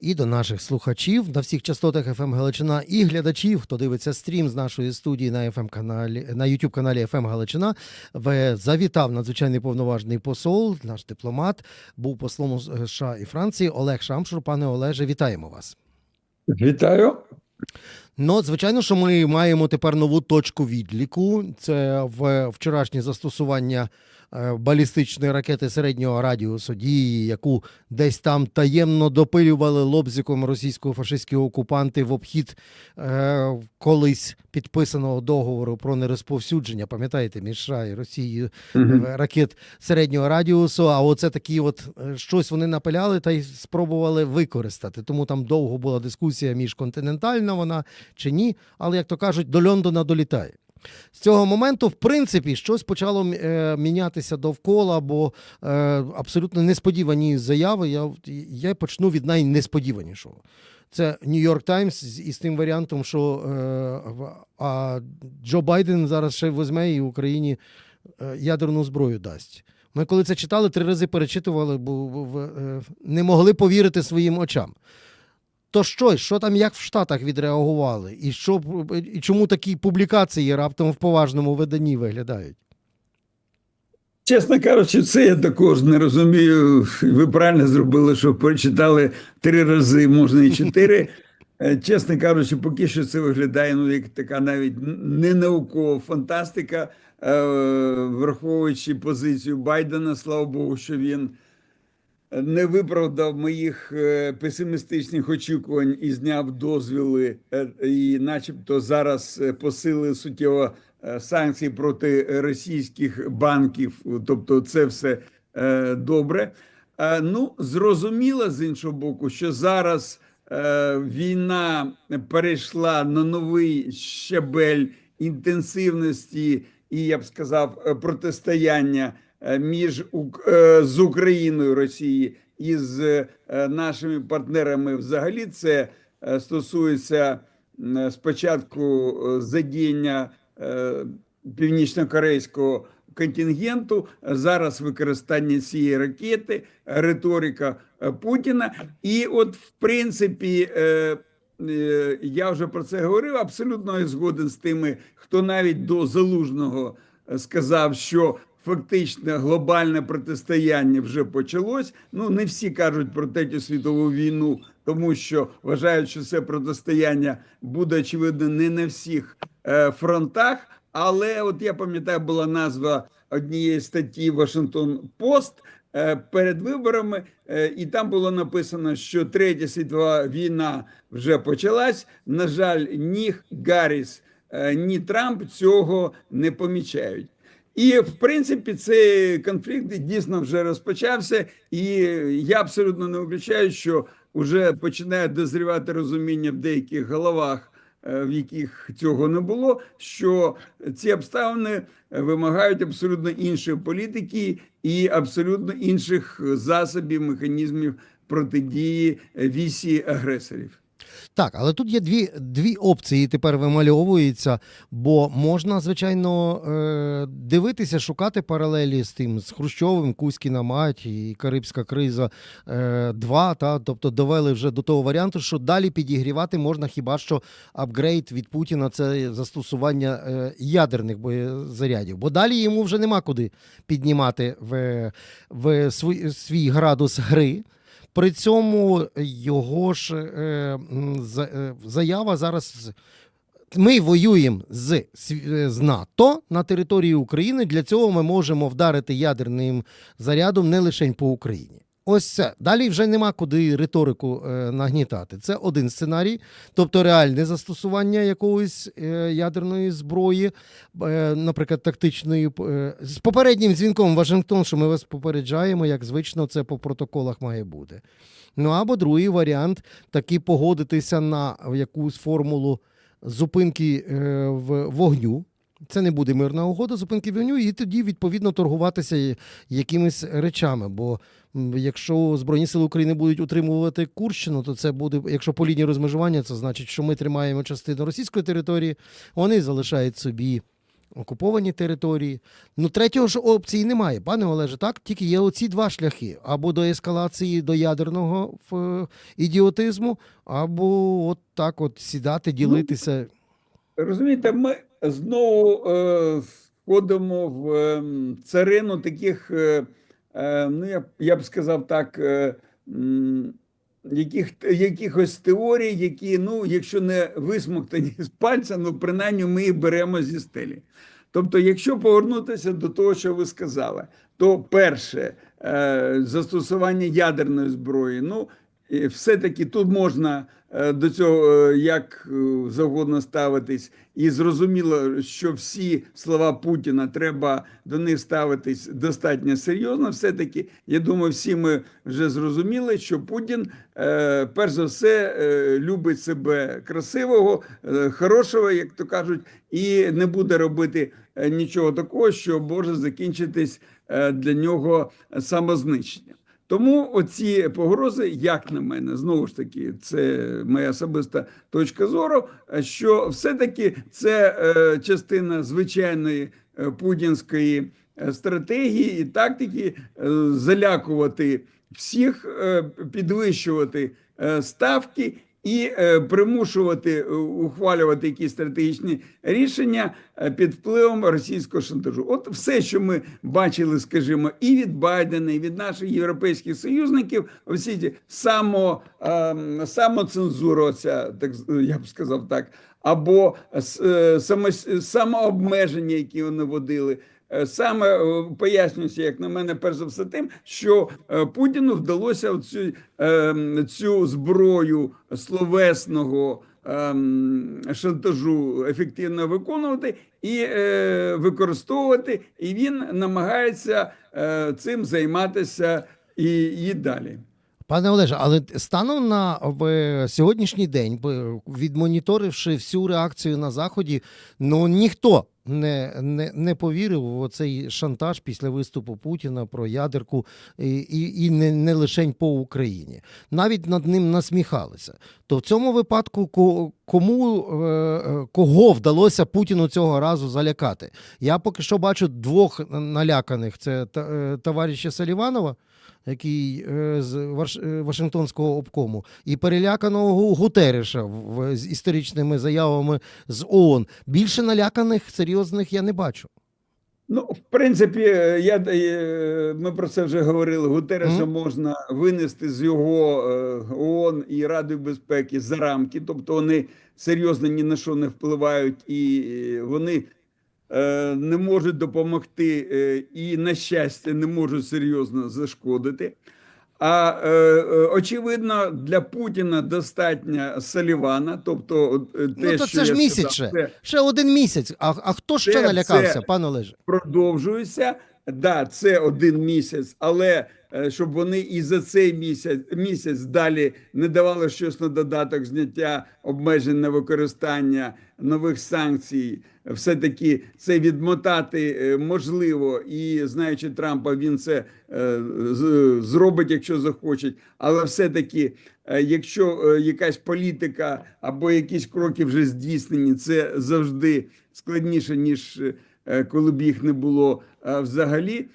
і до наших слухачів на всіх частотах FM Галичина і глядачів, хто дивиться стрім з нашої студії на FM каналі на YouTube каналі FM Галичина. В- Завітав надзвичайний повноважний посол, наш дипломат, був послом США і Франції Олег Шамшур. Пане Олеже, вітаємо вас. Вітаю. Ну, звичайно, що ми маємо тепер нову точку відліку. Це в вчорашнє застосування е, балістичної ракети середнього радіусу дії, яку десь там таємно допилювали лобзиком російсько-фашистські окупанти в обхід е, колись підписаного договору про нерозповсюдження. Пам'ятаєте, між США і Росією е, ракет середнього радіусу. А оце такі, от е, щось вони напиляли та й спробували використати. Тому там довго була дискусія міжконтинентальна вона чи ні. Але як то кажуть, до Лондона долітає. З цього моменту, в принципі, щось почало е, мінятися довкола, бо е, абсолютно несподівані заяви. Я, я почну від найнесподіванішого. Це Нью-Йорк Таймс із тим варіантом, що е, а Джо Байден зараз ще візьме і Україні е, ядерну зброю дасть. Ми коли це читали, три рази перечитували, бо е, не могли повірити своїм очам. То що, що там як в Штатах відреагували? І, що, і чому такі публікації раптом в поважному виданні виглядають? Чесно кажучи, це я також не розумію. Ви правильно зробили, що прочитали три рази, можна і чотири. Е, Чесно кажучи, поки що це виглядає ну, як така навіть не наукова фантастика, е, враховуючи позицію Байдена, слава Богу, що він не виправдав моїх е, песимістичних очікувань і зняв дозвіли, е, і, начебто, зараз е, посилили суттєво санкції проти російських банків. Тобто, це все добре. Ну, зрозуміло з іншого боку, що зараз війна перейшла на новий щабель інтенсивності і я б сказав протистояння між е, з Україною Росії і з е, нашими партнерами. Взагалі, це е, стосується спочатку е, задіяння е, північно-корейського контингенту, зараз використання цієї ракети, риторика е, Путіна. І, от, в принципі, е, е, я вже про це говорив. Абсолютно згоден з тими, хто навіть до залужного е, сказав, що фактично глобальне протистояння вже почалось. Ну не всі кажуть про третю світову війну, тому що вважають, що це протистояння буде очевидно не на всіх е, фронтах. Але от я пам'ятаю, була назва однієї статті Вашингтон Пост е, перед виборами, е, і там було написано, що третя світова війна вже почалась. На жаль, ні Гарріс, е, ні Трамп цього не помічають. І в принципі цей конфлікт дійсно вже розпочався, і я абсолютно не виключаю, що вже починає дозрівати розуміння в деяких головах, е, в яких цього не було. Що ці обставини вимагають абсолютно іншої політики і абсолютно інших засобів, механізмів протидії вісі агресорів. Так, але тут є дві, дві опції тепер вимальовуються, бо можна, звичайно, е, дивитися, шукати паралелі з тим, з Хрущовим, Кузькіна мать і Карибська криза 2, та, тобто довели вже до того варіанту, що далі підігрівати можна хіба що апгрейд від Путіна це застосування е, ядерних боєзарядів, бо далі йому вже нема куди піднімати в, в свій, свій градус гри. При цьому його ж е, е, заява зараз. Ми воюємо з, е, з НАТО на території України. Для цього ми можемо вдарити ядерним зарядом не лише по Україні. Ось це. Далі вже нема куди риторику е, нагнітати. Це один сценарій, тобто реальне застосування якоїсь е, ядерної зброї, е, наприклад, тактичної. з попереднім дзвінком Вашингтон, що ми вас попереджаємо, як звично, це по протоколах має бути. Ну або другий варіант таки погодитися на якусь формулу зупинки в вогню. Це не буде мирна угода, зупинки вогню, і тоді відповідно торгуватися якимись речами. Бо якщо Збройні сили України будуть утримувати Курщину, то це буде, якщо по лінії розмежування, це значить, що ми тримаємо частину російської території, вони залишають собі окуповані території. Ну, третього ж опції немає, пане Олеже, так? Тільки є оці два шляхи: або до ескалації до ядерного ідіотизму, або от так от сідати, ділитися. Розумієте, ми знову е, входимо в е, царину таких, е, ну я, я б сказав так, е, яких, якихось теорій, які, ну, якщо не висмоктані з пальця, ну принаймні ми їх беремо зі стелі. Тобто, якщо повернутися до того, що ви сказали, то перше е, застосування ядерної зброї, ну і все-таки тут можна е, до цього е, як е, завгодно ставитись, і зрозуміло, що всі слова Путіна треба до них ставитись достатньо серйозно. Все-таки, я думаю, всі ми вже зрозуміли, що Путін, е, перш за все, е, любить себе красивого, е, хорошого, як то кажуть, і не буде робити е, нічого такого, що може закінчитись е, для нього самознищенням. Тому оці погрози, як на мене, знову ж таки, це моя особиста точка зору, е, що все-таки це е, частина звичайної е, путінської е, стратегії і тактики е, залякувати всіх, е, підвищувати ставки і е, примушувати е, ухвалювати якісь стратегічні рішення е, під впливом російського шантажу. От все, що ми бачили, скажімо, і від Байдена, і від наших європейських союзників, всі ті само, е, самоцензура, оця, так я б сказав так, або самообмеження, які вони водили. Е, Саме е, пояснюється, як на мене, перш за все, тим, що е, Путіну вдалося цю, цю зброю словесного ем, шантажу ефективно виконувати і використовувати, і він намагається цим займатися і, і далі. Пане Олеже, але станом на сьогоднішній день, відмоніторивши всю реакцію на заході, ну ніхто не, не, не повірив в цей шантаж після виступу Путіна про ядерку і, і, і не, не лише по Україні. Навіть над ним насміхалися. То в цьому випадку ко- кому е, кого вдалося Путіну цього разу залякати? Я поки що бачу двох наляканих: це е, товариша Саліванова який е, з е, Вашингтонського обкому, і переляканого Гутереша з історичними заявами з ООН. Більше наляканих серйозних я не бачу. Ну, в принципі, е, я, ми про це вже говорили. Гутереша Мгм. можна винести з його ООН і Ради безпеки за рамки, тобто вони серйозно ні на що не впливають, і вони не можуть допомогти, е, і, на щастя, не можуть серйозно зашкодити. А е, е, очевидно, для Путіна достатньо Салівана, тобто е, те, Ну, то що це ж місяць сказав, ще. це Ще один місяць. А, а хто ще Це- налякався, це- пане Олеже? продовжується. Да, це один місяць, але е, щоб вони і за цей місяць місяць далі не давали щось на додаток зняття обмежень на використання нових санкцій, все-таки це відмотати е, можливо, і знаючи Трампа, він це е, зробить, якщо захоче. Але все-таки, е, якщо якась політика або якісь кроки вже здійснені, це завжди складніше ніж. Е, коли б їх не було е, взагалі.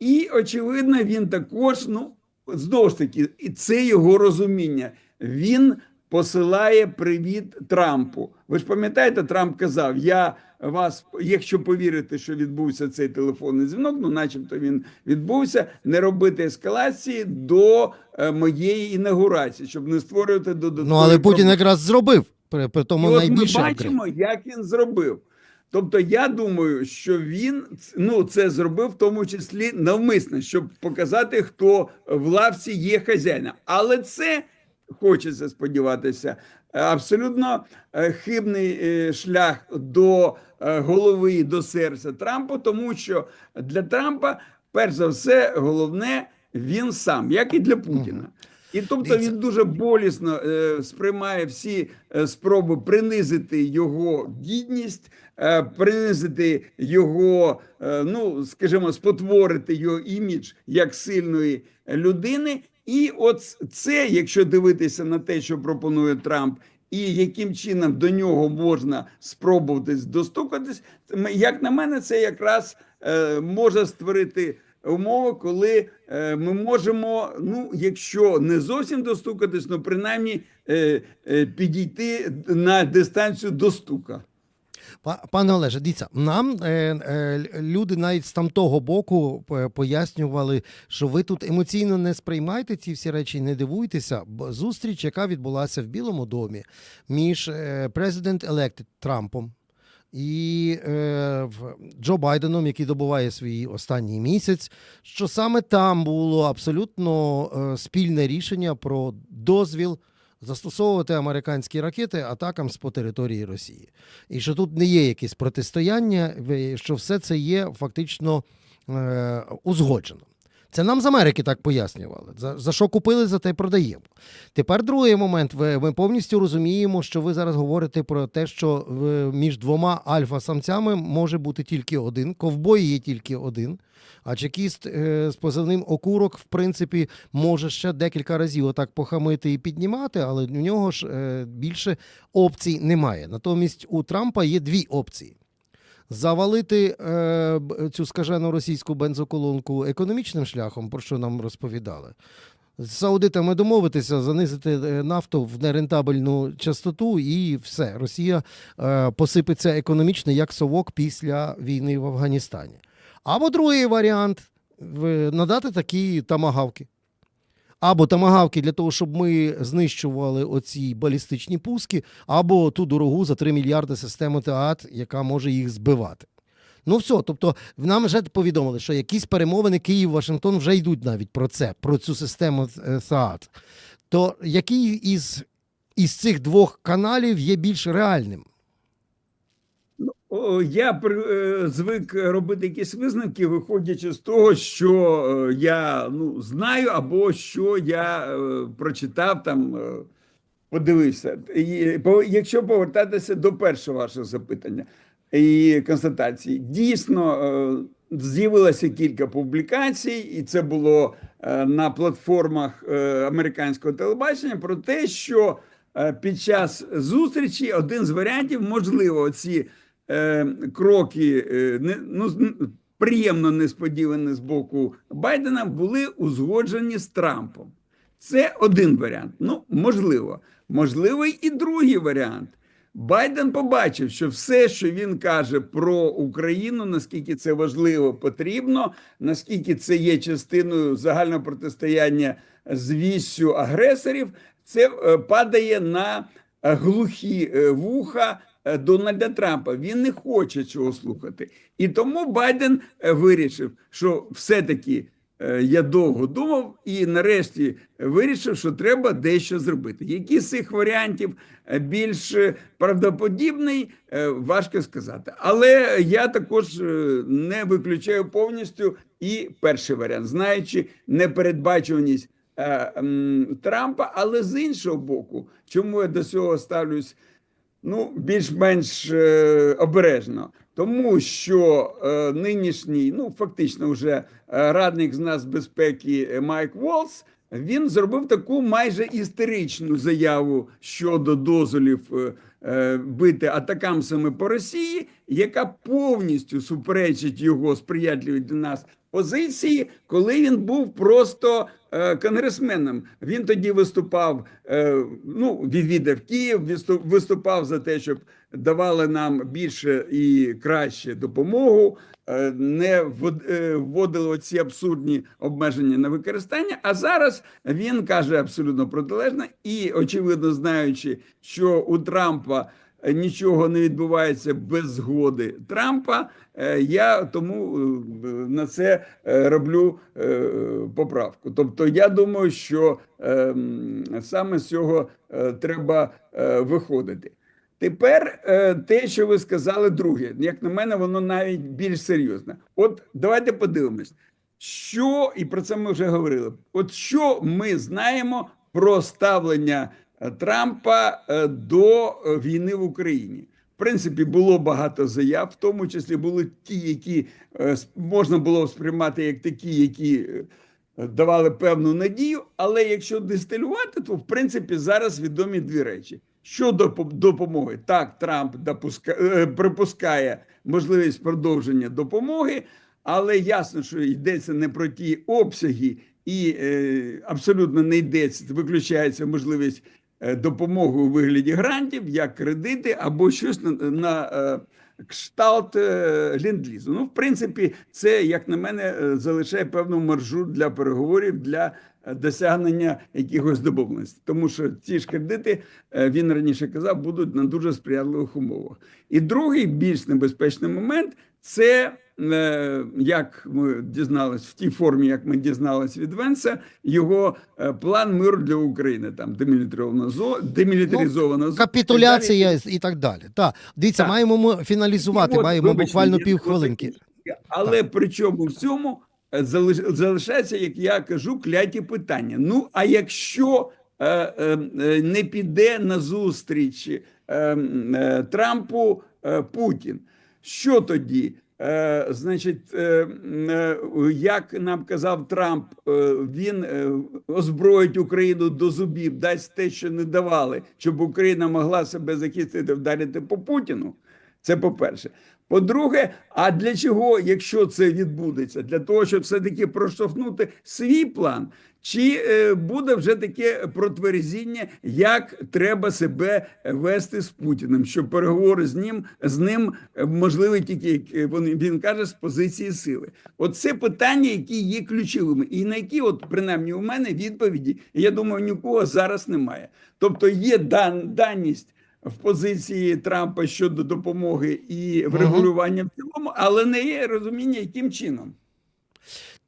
І, очевидно, він також, ну, знову ж таки, і це його розуміння. Він посилає привіт Трампу. Ви ж пам'ятаєте, Трамп казав: Я вас, якщо повірите, що відбувся цей телефонний дзвінок, ну, начебто він відбувся, не робити ескалації до е, моєї інаугурації, щоб не створювати додаткові Ну але Путін якраз зробив. При, при тому І от найбільше ми бачимо, як він зробив. Тобто, я думаю, що він ну це зробив в тому числі навмисно, щоб показати, хто в лавці є хазяїном. Але це хочеться сподіватися. Абсолютно е, хибний е, шлях до е, голови до серця Трампа, тому що для Трампа, перш за все, головне він сам, як і для Путіна. І тобто він дуже болісно е, сприймає всі е, спроби принизити його гідність, е, принизити його, е, ну скажімо, спотворити його імідж як сильної людини. І от це, якщо дивитися на те, що пропонує Трамп, і яким чином до нього можна спробувати достукатись, як на мене, це якраз е, може створити умови, коли е, ми можемо, ну, якщо не зовсім достукатись, ну принаймні е, е, підійти на дистанцію достука. Па- Пане Олеже, дивіться, нам е, е, люди навіть з тамтого боку пояснювали, що ви тут емоційно не сприймайте ці всі речі, не дивуйтеся. Бо зустріч, яка відбулася в Білому домі між президент-елект Трампом і е, Джо Байденом, який добуває свій останній місяць, що саме там було абсолютно е, спільне рішення про дозвіл застосовувати американські ракети атакам з по території Росії. І що тут не є якесь протистояння, що все це є фактично е, узгоджено. Це нам з Америки так пояснювали. За, за що купили, за те продаємо. Тепер другий момент. Ви, ми повністю розуміємо, що ви зараз говорите про те, що е, між двома альфа-самцями може бути тільки один, ковбой є тільки один. А чекіст е, з позивним окурок, в принципі, може ще декілька разів отак похамити і піднімати, але у нього ж е, більше опцій немає. Натомість у Трампа є дві опції: завалити е, цю скажену російську бензоколонку економічним шляхом, про що нам розповідали. З саудитами домовитися, занизити е, нафту в нерентабельну частоту, і все. Росія е, посипеться економічно як совок після війни в Афганістані. Або другий варіант надати такі тамагавки. Або тамагавки для того, щоб ми знищували оці балістичні пуски, або ту дорогу за 3 мільярди систему ТААТ, яка може їх збивати. Ну все, тобто нам вже повідомили, що якісь перемовини Київ-Вашингтон вже йдуть навіть про це, про цю систему е, ТААТ. То який із, із цих двох каналів є більш реальним? Я е, звик робити якісь висновки, виходячи з того, що е, я ну, знаю, або що я е, прочитав там, подивився. І, якщо повертатися до першого вашого запитання і констатації, дійсно з'явилося кілька публікацій, і це було на платформах американського телебачення про те, що під час зустрічі один з варіантів, можливо, ці кроки е, ну, приємно несподівані з боку Байдена були узгоджені з Трампом. Це один варіант. Ну, можливо. Можливий і другий варіант. Байден побачив, що все, що він каже про Україну, наскільки це важливо, потрібно, наскільки це є частиною загального протистояння з віссю агресорів, це е, падає на е, глухі е, вуха е, Дональда Трампа. Він не хоче цього слухати. І тому Байден е, вирішив, що все-таки е, я довго думав і нарешті вирішив, що треба дещо зробити. Які з цих варіантів е, більш е, правдоподібний, е, важко сказати. Але я також е, не виключаю повністю і перший варіант, знаючи непередбачуваність е, Трампа, але з іншого боку, чому я до цього ставлюсь ну, більш-менш е, обережно. Тому що е, нинішній, ну фактично, вже е, радник з нас безпеки е, Майк Волс, він зробив таку майже істеричну заяву щодо дозволів е, бити атакамсами по Росії, яка повністю суперечить його сприятливій для нас позиції, коли він був просто е, конгресменом. Він тоді виступав, е, ну відвідав Київ, виступ- виступав за те, щоб давали нам більше і краще допомогу, е, не е, вводили оці абсурдні обмеження на використання. А зараз він каже абсолютно протилежне і, очевидно, знаючи, що у Трампа нічого не відбувається без згоди Трампа. е, Я тому е, на це е, роблю е, поправку. Тобто, я думаю, що е, саме з цього е, треба е, виходити. Тепер е, те, що ви сказали, друге, як на мене, воно навіть більш серйозне. От давайте подивимось, що і про це ми вже говорили. От що ми знаємо про ставлення е, Трампа е, до е, війни в Україні. В принципі, було багато заяв, в тому числі були ті, які е, можна було сприймати як такі, які давали певну надію. Але якщо дистилювати, то в принципі зараз відомі дві речі: Щодо допомоги, так, Трамп допуска, припускає можливість продовження допомоги, але ясно, що йдеться не про ті обсяги, і е, абсолютно не йдеться, виключається можливість е, допомоги у вигляді грантів, як кредити або щось на, на е, кшталт е, ленд-лізу. Ну, в принципі, це, як на мене, залишає певну маржу для переговорів для досягнення якихось домовленостей. Тому що ці ж кредити, е, він раніше казав, будуть на дуже сприятливих умовах. І другий більш небезпечний момент це. е, Як ми дізналися в тій формі, як ми дізналися від Венса, його е, план миру для України, там демілітаризована зона, демілітаризована зона. Капітуляція і так далі. Так, дивіться, Так. маємо ми фіналізувати, І от, маємо вибачте, буквально півхвилинки. Але при чому в залишається, як я кажу, кляті питання. Ну, а якщо е, е, е, не піде на зустріч Трампу Путін, що тоді? Значить, як нам казав Трамп, він озброїть Україну до зубів, дасть те, що не давали, щоб Україна могла себе захистити, вдарити по Путіну. Це по-перше. По-друге, а для чого, якщо це відбудеться? Для того, щоб все-таки проштовхнути свій план, чи е, буде вже таке протверзіння, як треба себе вести з Путіним, щоб переговори з ним з ним е, можливі тільки як е, він, каже з позиції сили. От це питання, які є ключовими, і на які, от принаймні, у мене відповіді, я думаю, нікого зараз немає. Тобто є дан, даність в позиції Трампа щодо допомоги і врегулювання в цілому, але не є розуміння, яким чином.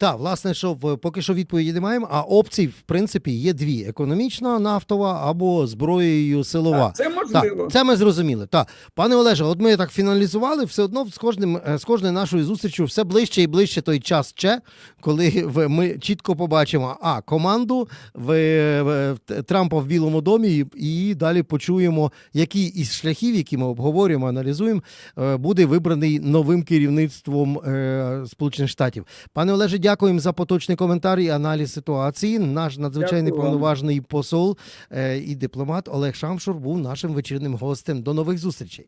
Так, власне, що поки що відповіді не маємо, а опцій, в принципі, є дві: економічна, нафтова або зброєю силова. Так, це можливо. Так, це ми зрозуміли. Так, пане Олеже, от ми так фіналізували, все одно з кожним е, з кожною нашою зустрічю все ближче і ближче той час ще, коли ми чітко побачимо а команду в, Трампа в Білому домі, і, і далі почуємо, який із шляхів, які ми обговорюємо, аналізуємо, е, буде вибраний новим керівництвом е, Сполучених Штатів. Пане Олеже, дякуємо за поточний коментар і аналіз ситуації. Наш надзвичайний Дякую повноважний посол е, і дипломат Олег Шамшур був нашим вечірним гостем. До нових зустрічей.